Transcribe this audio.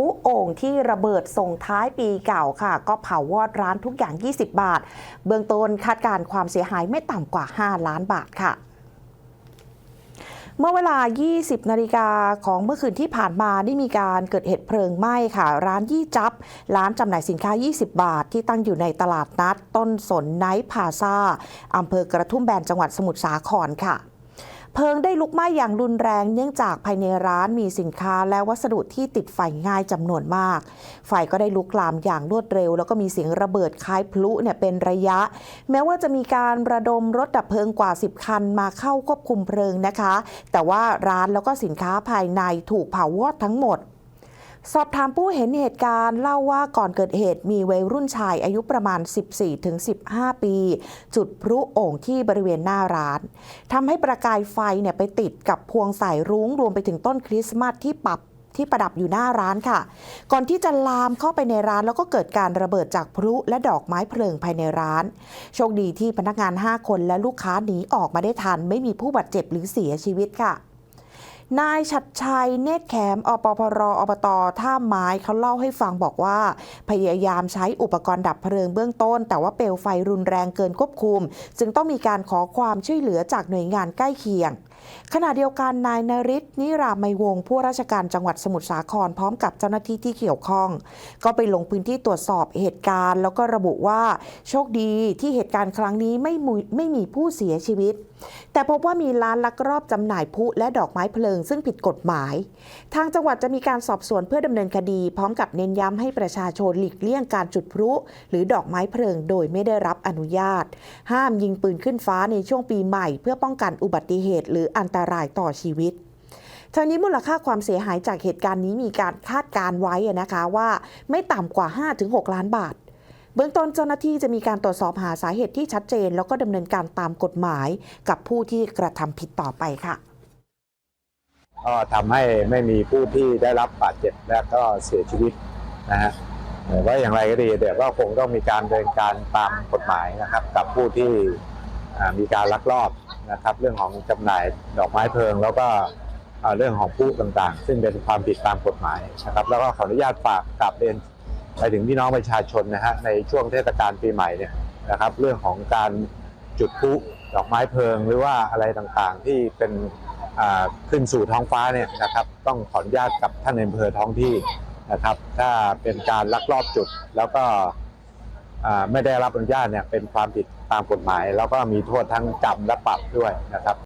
พุโอ่งที่ระเบิดส่งท้ายปีเก่าค่ะ ก็เผาวอดร้านทุกอย่าง 20 บาท เบื้องต้นคาดการความเสียหายไม่ต่ำกว่า 5 ล้านบาทค่ะเมื่อเวลา 20 นาฬิกาของเมื่อคืนที่ผ่านมาได้มีการเกิดเหตุเพลิงไหม้ค่ะ ร้านยี่จับ ร้านจำหน่ายสินค้า 20 บาท ที่ตั้งอยู่ในตลาดนัด ต้นสนไนท์พาซาอำเภอกระทุ่มแบนจังหวัดสมุทรสาครค่ะ เพลิงได้ลุกไหม้อย่างรุนแรงเนื่องจากภายในร้านมีสินค้าและวัสดุที่ติดไฟง่ายจำนวนมาก ไฟก็ได้ลุกลามอย่างรวดเร็ว แล้วก็มีเสียงระเบิดคล้ายพลุเนี่ยเป็นระยะ แม้ว่าจะมีการระดมรถดับเพลิงกว่า 10 คันมาเข้าควบคุมเพลิงนะคะ แต่ว่าร้านแล้วก็สินค้าภายในถูกเผาวอดทั้งหมด สอบถามผู้เห็นเหตุการณ์เล่าว่าก่อนเกิดเหตุมีวัยรุ่นชายอายุประมาณ 14-15 ปี จุดพลุโอ่งที่บริเวณหน้าร้านทำให้ประกายไฟเนี่ยไปติดกับพวงสายรุ้งรวมไปถึงต้นคริสต์มาสที่ปับที่ประดับอยู่หน้าร้านค่ะ ก่อนที่จะลามเข้าไปในร้านแล้วก็เกิดการระเบิดจากพลุและดอกไม้เพลิงภายในร้าน โชคดีที่พนักงาน 5 คนและลูกค้าหนีออกมาได้ทัน ไม่มีผู้บาดเจ็บหรือเสียชีวิตค่ะ นายชัดชัยเนตรแขมอปพรอบตท่าไม้เขาเล่าให้ฟังบอกว่า พยายามใช้อุปกรณ์ดับเพลิงเบื้องต้น แต่ว่าเปลวไฟรุนแรงเกินควบคุม จึงต้องมีการขอความช่วยเหลือจากหน่วยงานใกล้เคียง ขณะเดียวกันนายนริศนิรามัยวงศ์ผู้ราชการจังหวัดสมุทรสาครพร้อมกับเจ้าหน้าที่ที่เกี่ยวข้อง ก็ไปลงพื้นที่ตรวจสอบเหตุการณ์ แล้วก็ระบุว่าโชคดีที่เหตุการณ์ครั้งนี้ไม่มีไม่มีผู้เสียชีวิต แต่พบว่ามีร้านลักลอบจำหน่ายพลุและดอกไม้เพลิง ซึ่งผิดกฎหมาย ทางจังหวัดจะมีการสอบสวนเพื่อดำเนินคดี พร้อมกับเน้นย้ำให้ประชาชนหลีกเลี่ยงการจุดพลุหรือดอกไม้เพลิงโดยไม่ได้รับอนุญาต ห้ามยิงปืนขึ้นฟ้าในช่วงปีใหม่ เพื่อป้องกันอุบัติเหตุหรืออันตรายต่อชีวิตทางนี้มูลค่าความเสียหายจากเหตุการณ์นี้มีการคาดการไว้นะคะว่าไม่ต่ำกว่า 5-6 ล้านบาท เบื้องต้นเจ้าหน้าที่จะมีการตรวจสอบหาสาเหตุที่ชัดเจน แล้วก็ดำเนินการตามกฎหมายกับผู้ที่กระทำผิดต่อไปค่ะก็ทำให้ไม่มีผู้ที่ได้รับบาดเจ็บและก็เสียชีวิตนะฮะว่าอย่างไรก็ดีเดี๋ยวก็คงต้องมีการดำเนินการตามกฎหมายนะครับ กับผู้ที่มีการลักลอบ นะครับ เรื่องของจำหน่ายดอกไม้เพลิง แล้วก็เรื่องของผู้ต่างๆ ซึ่งเป็นความผิดตามกฎหมายนะครับ แล้วก็ขออนุญาตฝากกลับเรียนไปถึงพี่น้องประชาชนนะฮะในช่วงเทศกาลปีใหม่เนี่ยนะครับ เรื่องของการจุดพลุดอกไม้เพลิง หรือว่าอะไรต่างๆ ที่เป็นขึ้นสู่ท้องฟ้าเนี่ยนะครับ ต้องขออนุญาตกับท่านในอำเภอท้องที่นะครับ ถ้าเป็นการลักลอบจุดแล้วก็ ไม่ได้รับอนุญาตเนี่ยเป็นความผิดตามกฎหมายแล้วก็มีโทษทั้งจำและปรับด้วยนะครับ